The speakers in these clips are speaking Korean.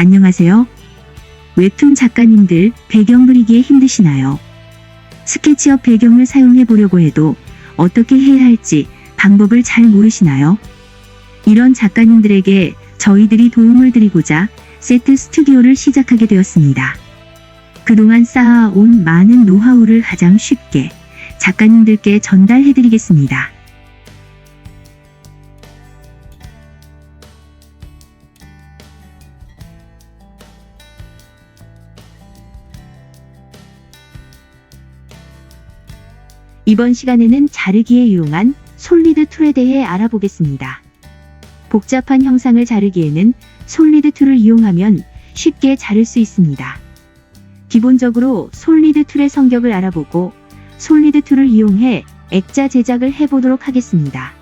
안녕하세요. 웹툰 작가님들 배경 그리기에 힘드시나요? 스케치업 배경을 사용해 보려고 해도 어떻게 해야 할지 방법을 잘 모르시나요? 이런 작가님들에게 저희들이 도움을 드리고자 세트 스튜디오를 시작하게 되었습니다. 그동안 쌓아온 많은 노하우를 가장 쉽게 작가님들께 전달해 드리겠습니다. 이번 시간에는 자르기에 유용한 솔리드 툴에 대해 알아보겠습니다. 복잡한 형상을 자르기에는 솔리드 툴을 이용하면 쉽게 자를 수 있습니다. 기본적으로 솔리드 툴의 성격을 알아보고 솔리드 툴을 이용해 액자 제작을 해보도록 하겠습니다.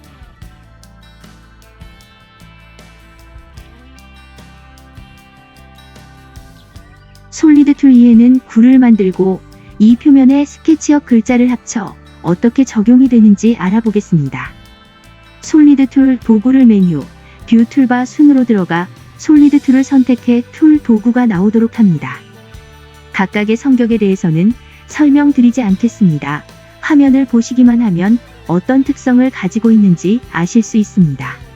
솔리드 툴 이에는 굴을 만들고 이 표면에 스케치업 글자를 합쳐 어떻게 적용이 되는지 알아보겠습니다. 솔리드 툴 도구를 메뉴, 뷰 툴바 순으로 들어가 솔리드 툴을 선택해 툴 도구가 나오도록 합니다. 각각의 성격에 대해서는 설명드리지 않겠습니다. 화면을 보시기만 하면 어떤 특성을 가지고 있는지 아실 수 있습니다.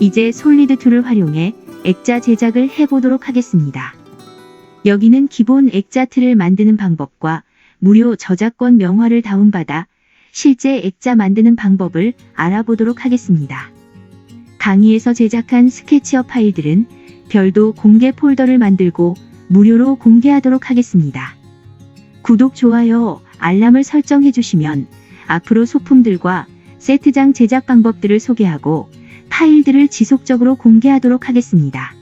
이제 솔리드 툴을 활용해 액자 제작을 해보도록 하겠습니다. 여기는 기본 액자 틀을 만드는 방법과 무료 저작권 명화를 다운받아 실제 액자 만드는 방법을 알아보도록 하겠습니다. 강의에서 제작한 스케치업 파일들은 별도 공개 폴더를 만들고 무료로 공개하도록 하겠습니다. 구독, 좋아요, 알람을 설정해 주시면 앞으로 소품들과 세트장 제작 방법들을 소개하고 파일들을 지속적으로 공개하도록 하겠습니다.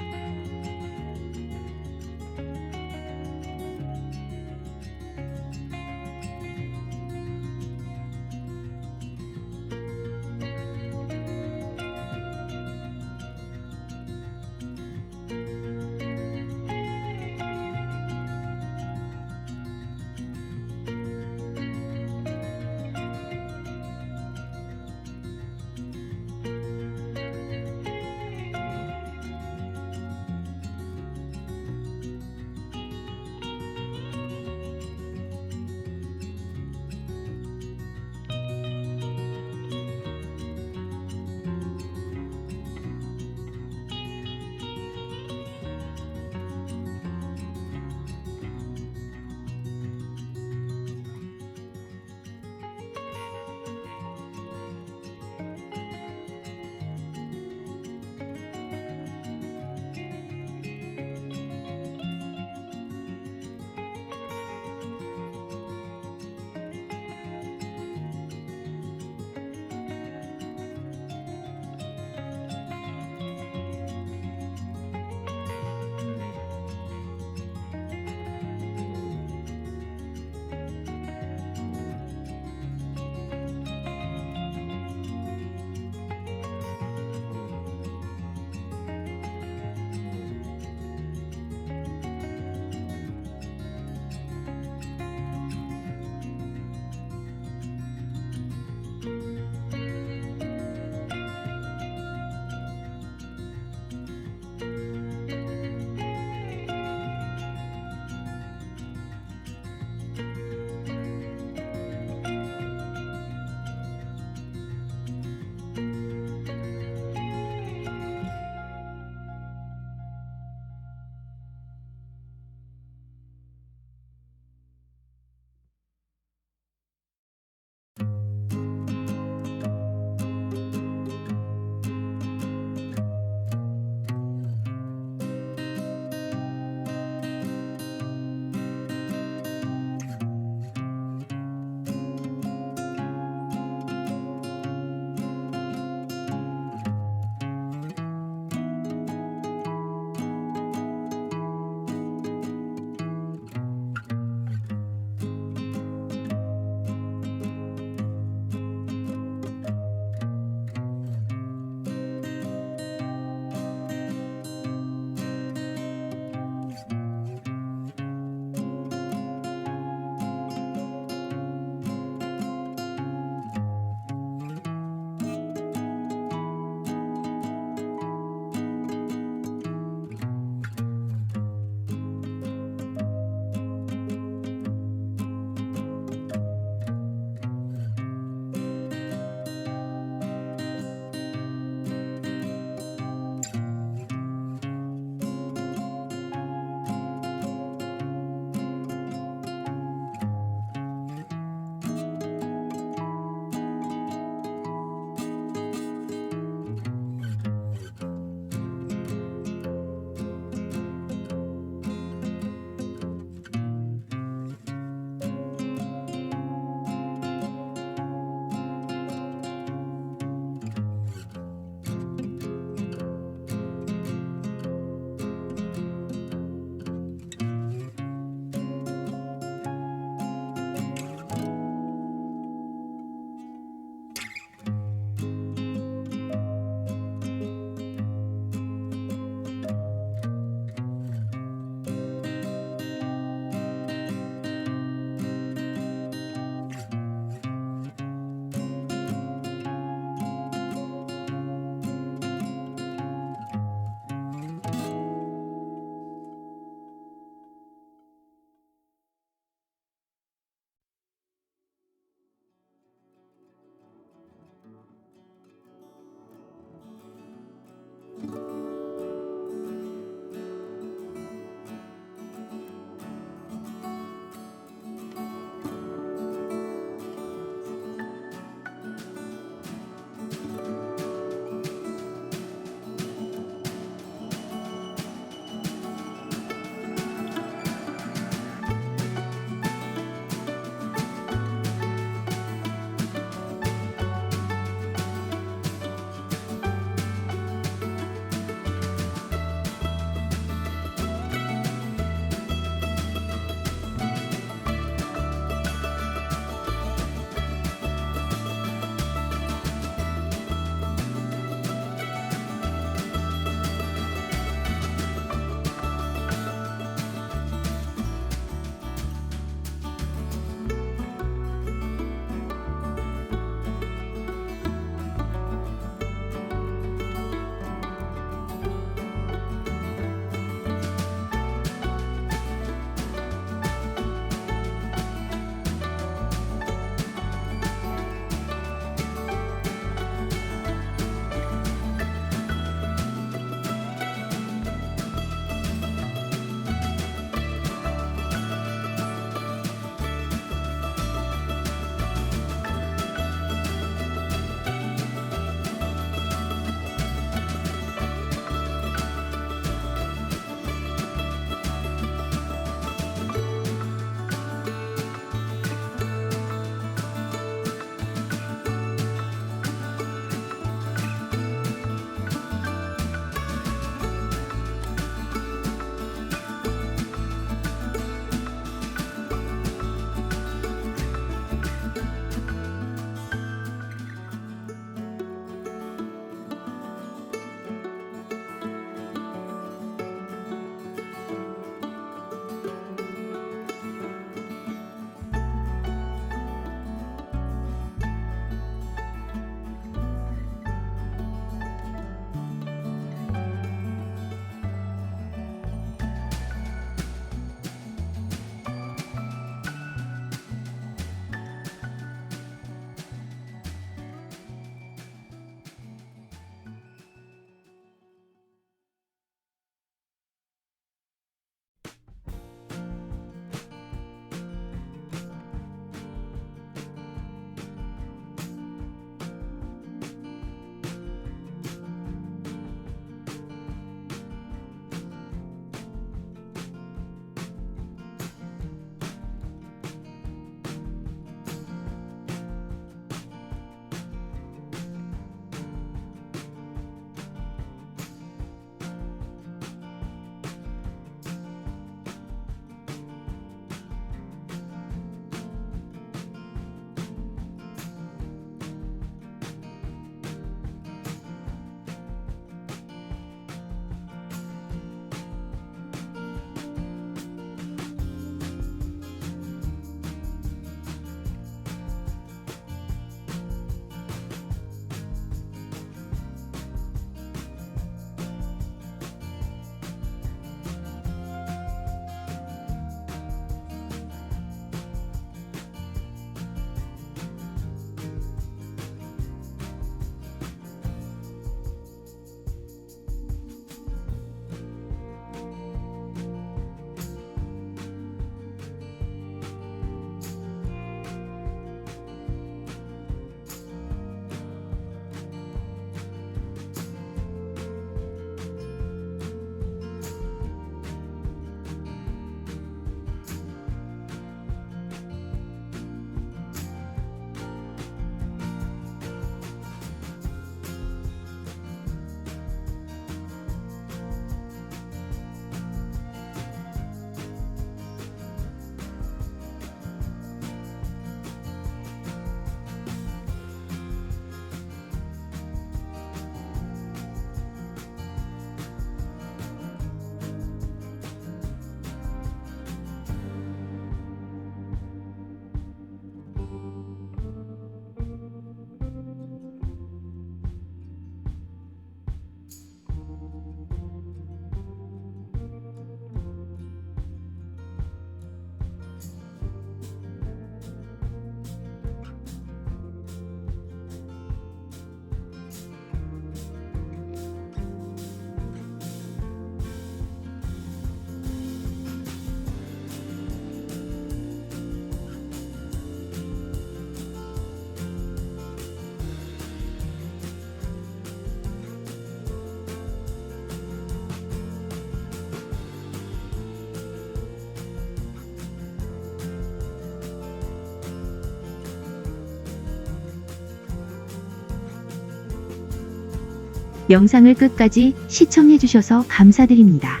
영상을 끝까지 시청해주셔서 감사드립니다.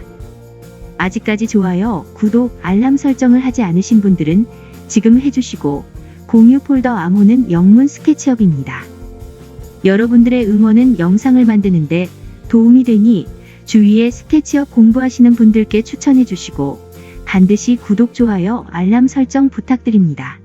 아직까지 좋아요, 구독, 알람 설정을 하지 않으신 분들은 지금 해주시고 공유 폴더 암호는 영문 스케치업입니다. 여러분들의 응원은 영상을 만드는데 도움이 되니 주위에 스케치업 공부하시는 분들께 추천해 주시고 반드시 구독, 좋아요, 알람 설정 부탁드립니다.